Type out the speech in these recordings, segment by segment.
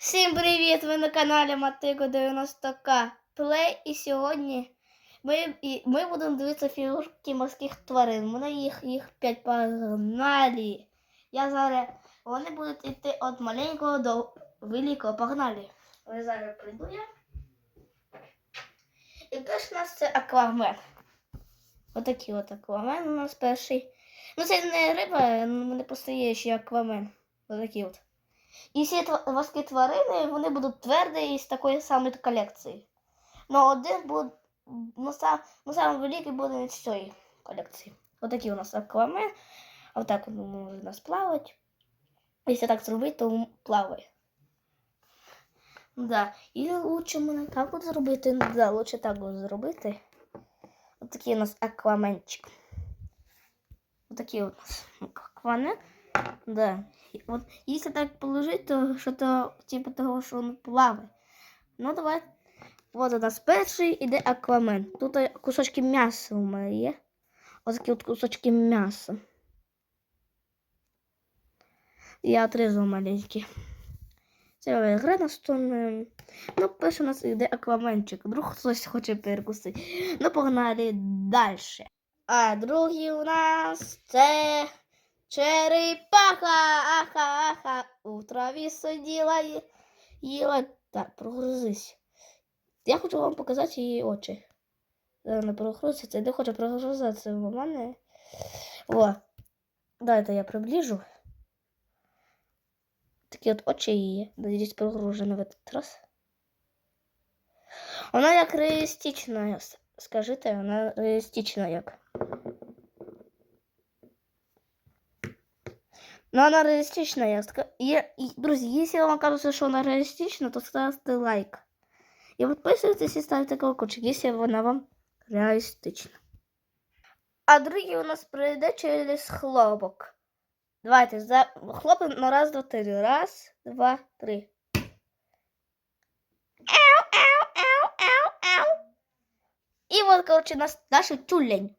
Всім привіт! Ви на каналі Матико 90К Плей. І сьогодні ми, і, ми будемо дивитися фігурки морських тварин. У мене їх, їх 5 погнали. Я зараз вони будуть йти від маленького до великого. Погнали. Ви зараз прийду я. І перший у нас це аквамен. Отакий от аквамен у нас перший. Ну це не риба, ну, не просто ще аквамен. Отакий от. І всі тва- тварини вони будуть тверді із такої самої колекції. Но один буде, ну, сам, ну самий великий буде з цієї колекції. Отакий у нас аквамен. А отак він може у нас плавати. Якщо так зробити, то плаває. Да. І лучше мене так от зробити. Ну, Да, лучше так от зробити. Отакий у нас акваменчик. Отакий у нас аквамен. Да. Вот если так положить, то что-то типа того, що він плаває. Ну давай. Вот у нас перший іде аквамен. Тут кусочки м'яса у мене є. Ось такі от кусочки м'яса. Я отрізав маленькі. Це гра настольна. Ну, перший у нас іде акваменчик. Вдруг хтось хоче перекусити. Ну, погнали далі. А другий у нас це Черепаха, аха, аха, у траві сиділа і їла. Так, прогрузись. Я хочу вам показати її очі. Зараз Не прогрузиться, я не хочу прогрузитися в мене. О, дайте я приближу. Такі от очі її. Надіюсь, прогружені в этот раз. Вона як реалістична, скажіть, вона реалістична як. Но она реалистична. Я ска... я... и, друзья, если вам кажется, что она реалистична, то ставьте лайк. И подписывайтесь и ставьте колокольчик, если она вам реалистична. А другий у нас пройде через хлопок. Давайте, за... хлопаем на раз, два, три. Раз, два, три. Ау, ау, ау, ау, ау. І от, коротше, наш, наш тюлень.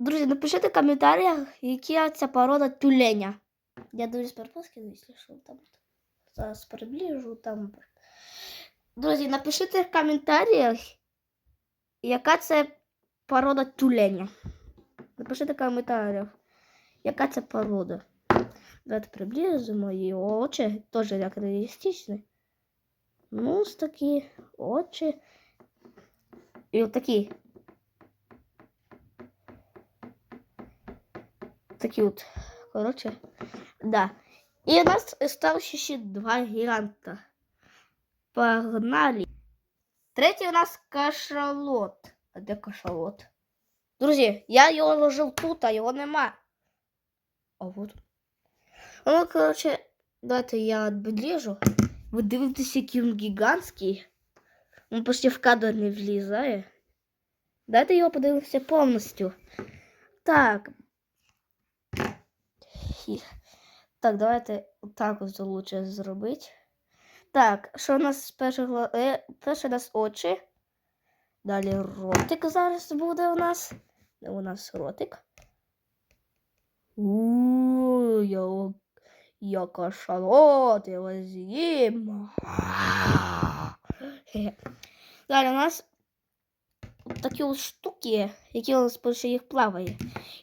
Друзі, напишіть в коментарях, яка ця порода тюленя. Я дивлюсь перепуски, якщо що там. Зараз приближу там. Друзі, напишіть в коментарях, яка це порода тюленя. Напишіть в коментарях, яка це порода. Давайте приблизимо її очі, теж як реалістичні. Ну, ось такі очі. І отакі. Такі от. Коротше. Да. І у нас осталось ще два гіганта. Погнали. Третій у нас кашалот. А де кашалот? Друзі, я його ложив тут, а його нема. А вот. Ну, коротше, давайте я відближу. Ви дивитесь, який він гігантський. Він почти в кадр не влізає. Дайте його подивимося повністю. Так, Хі. Так, давайте так ось лучше зробити. Так, що у нас перше, е, перше у нас очі. Далі ротик зараз буде у нас. Де у нас ротик? Ууу, я, я кашалот, я вас з'їм. Далі у нас такі ось штуки, які у нас більше їх плаває.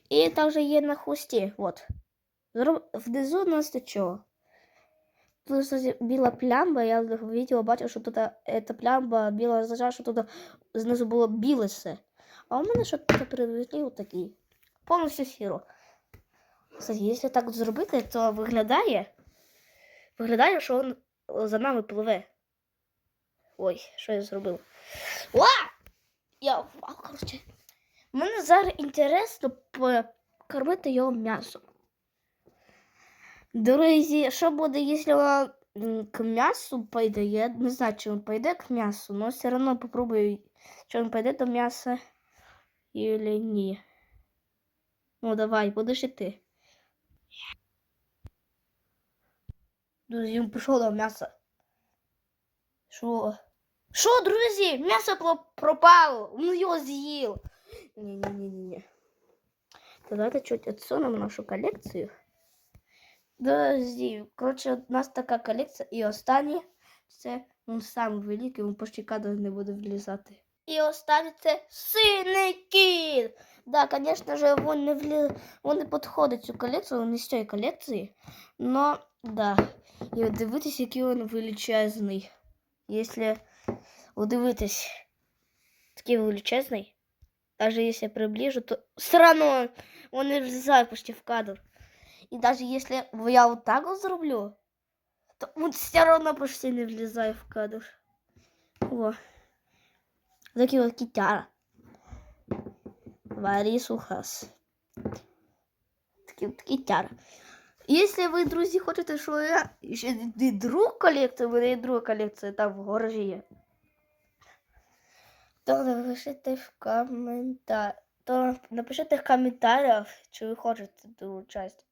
І також є на хвості. Вот. Внизу у нас це чого? Тут кстати, біла плямба, я відео бачив, що тут ця плямба біла означає, що тут знизу було біле все. А у мене що тут привезли такий. Повністю сіро. Кстати, якщо так зробити, то виглядає. Виглядає, що він за нами пливе. Ой, що я зробив? Ва! Я впав, коротше. Мені зараз інтересно покормити його м'ясом. Друзі, що буде, якщо к м'ясу пойде? Я не знаю, чи він пойде к м'ясу, но все одно попробую, чи він пойде до м'яса или ні. Ну, давай, будеш і ти. Друзі, він пішов до м'яса. Що? Що, друзі? М'ясо про- пропало. Він його з'їв. Ні-ні-ні-ні. Давайте чуть відсунемо нашу колекцію. Подожди, коротше, у нас така колекція. І останнє це він сам великий, він почти кадр не буде влізати. І останнє це синий кіт. Да, звісно ж, він не влі... він не підходить цю колекцію, він не з цієї колекції. Но, да. І от дивитесь, який він величезний. Якщо от дивитесь, такий величезний. Даже если я приближу, то все равно он не влезает почти в кадр. И даже если я вот так вот зарублю, то он все равно почти не влезает в кадр. О. Такие вот китяра. Варис Ухас. Такие вот китяра. Если вы, друзі, хочете, що я ще і друг колекції, у мене є друга там в гаражі. То напишите в коментар... То напишите в коментарях, чи ви хочете другу часть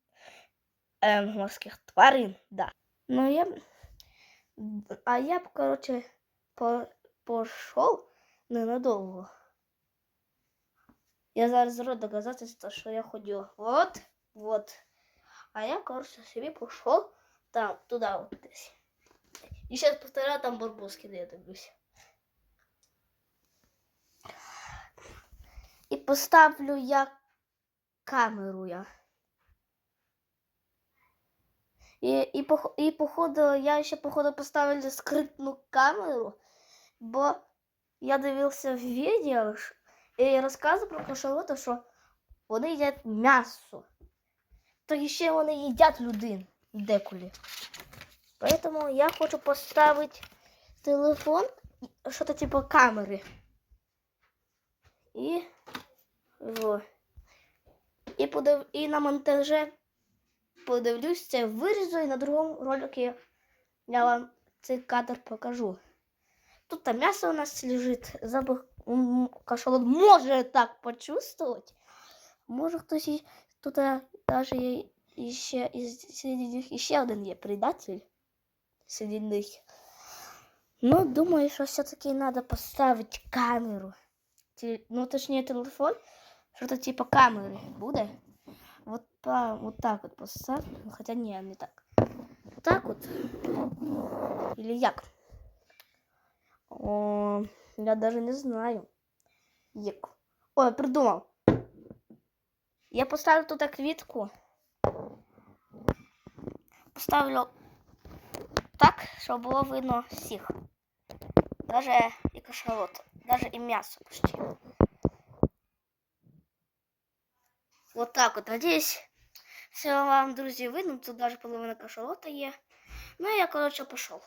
ем, морських тварин, да. Ну я А я б, короче, по... пошел ненадовго. Я зараз зроблю доказательство, що я ходив. Вот, вот. А я, короче, собі пошел там, туда вот десь. І зараз повторяю там барбоски, де я дивлюся. І поставлю я камеру я. І, і, і походу, я ще походу поставлю скритну камеру, бо я дивився відео ш- і розказував про кашалота, що вони їдять м'ясо. То ще вони їдять людей деколи. Поэтому я хочу поставити телефон, що-то типу камери. І. І, подив... і на монтаже подивлюсь це вирізу і на другому ролику я вам цей кадр покажу. Тут там м'ясо у нас лежить. Запах м, кашалот може так почувствовать. Може хтось і тут е, даже є іще із серед них іще один є предатель серед них. Ну, думаю, що все-таки треба поставити камеру. Те- ну, точнее, телефон, что-то типа камеры буде. Вот, по, вот так вот поставь. Ну, Хотя не, не так. Вот так вот. Или як? О, я даже не знаю. Як. Ой, придумал. Я поставлю тут квітку. Поставлю так, щоб було видно всіх. Даже і кашалот, даже і м'ясо почти. Вот так вот. Надеюсь, все вам, друзі, видно. Тут даже половина кашалота є. Ну, я, короче, пошел.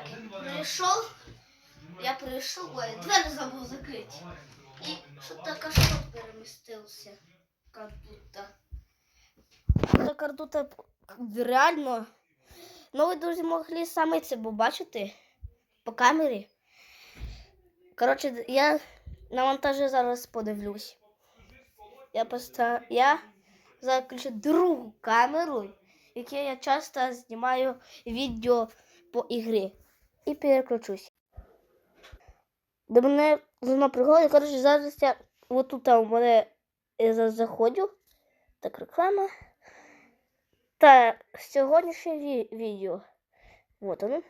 Так, пришел. Я пришел. Ой, дверь забыл закрыть. И что-то кашот переместился. Как будто. Это как будто реально Ну, ви, друзі, могли саме це побачити по камері. Коротше, я на монтажі зараз подивлюсь. Я просто я зараз включу другу камеру, яку я часто знімаю відео по ігрі. І переключусь. До мене знову пригода. Коротше, зараз я отут там у мене я зараз заходжу. Так, реклама. Та сьогоднішнє ві- відео. Вот оно.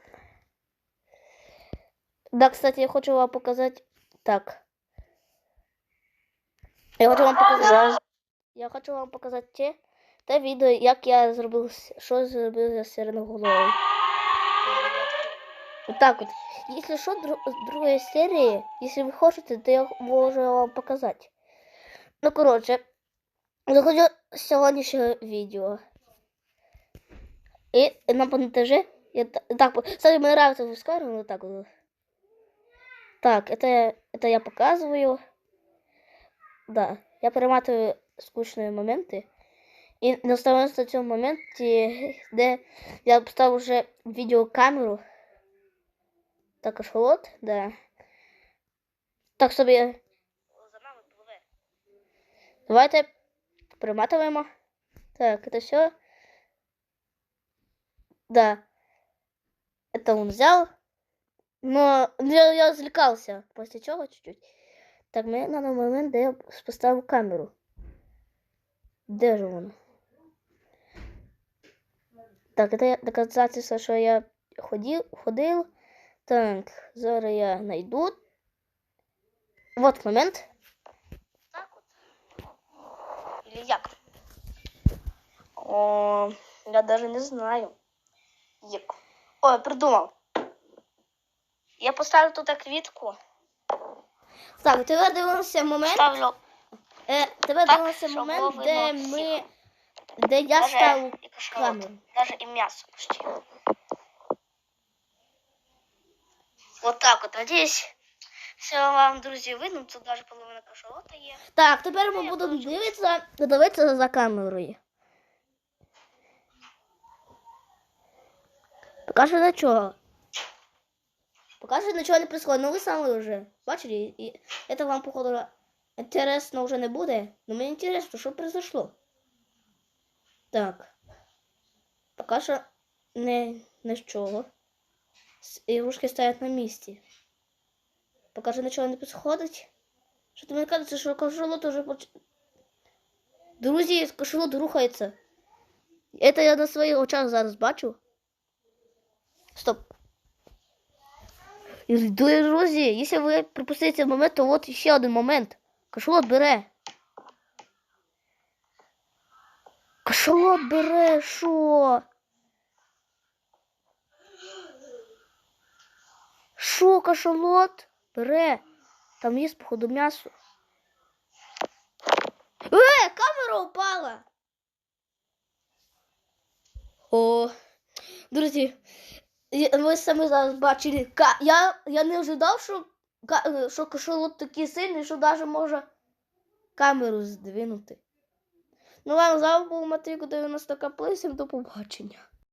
Да, кстати, я хочу вам показати. Так. Я хочу вам показати. Я хочу вам показати те, те відео, як я зробив, що зробив з сиреноголовою. Отак от. Якщо що, дру, з другої серії, якщо ви хочете, то я можу вам показати. Ну, коротше, заходжу з сьогоднішнього відео. И на монтаже я та- так, по- кстати, мне нравится выскакивать вот так вот. Так, это, я- это я показываю. Да, я перематываю скучные моменты. І на становиться цьому моменті, де я поставив вже відеокамеру. Так, ешелот, да. Так собі. За нами пливе. Давайте перематуємо. Так, это все. Да. Это он взял. Но я, я развлекался. После чего чуть-чуть. Так, мне на данный момент, де я поставив камеру. Де же вона? Так, это доказательство, що я ходив, ходив. Так, зараз я найду. Вот момент. Так вот. Или як? О, я даже не знаю. Як? Ой, придумав. Я поставлю тут квітку. Так, тепер дивимося момент. Ставлю Е, тепер Так, дивимося щоб момент, де ми. Де я даже ставлю камеру. даже и мясо почти. Вот так от. Надеюсь, все вам, друзья, видно. Тут даже половина кашалота є. Так, тепер ми будемо дивитися, дивитися за камерою. Поки що нічого. Поки що нічого не происходит. Ну ви самі вже бачили, і це вам, походу, інтересно вже не буде. Но мені інтересно, що произошло. Так. Поки що не, не з чого. С- Ігрушки стоять на місці. Поки що нічого не происходить. Що то мені кажеться, що кашалот уже. Друзі, кашалот рухається. Это я на своїх очах зараз бачу. Стоп. І, Друзі, якщо ви пропустите момент, то от ще один момент. Кашалот бере. Кашалот бере, що? Що кашалот бере? Там є, походу, м'ясо. Е, камера упала. О, друзі, ви самі зараз бачили. Я, я не ожидав, що, е, що кашалот такий сильний, що навіть може камеру здвинути. Ну ладно, з вами був Матвійко 90 К. До побачення.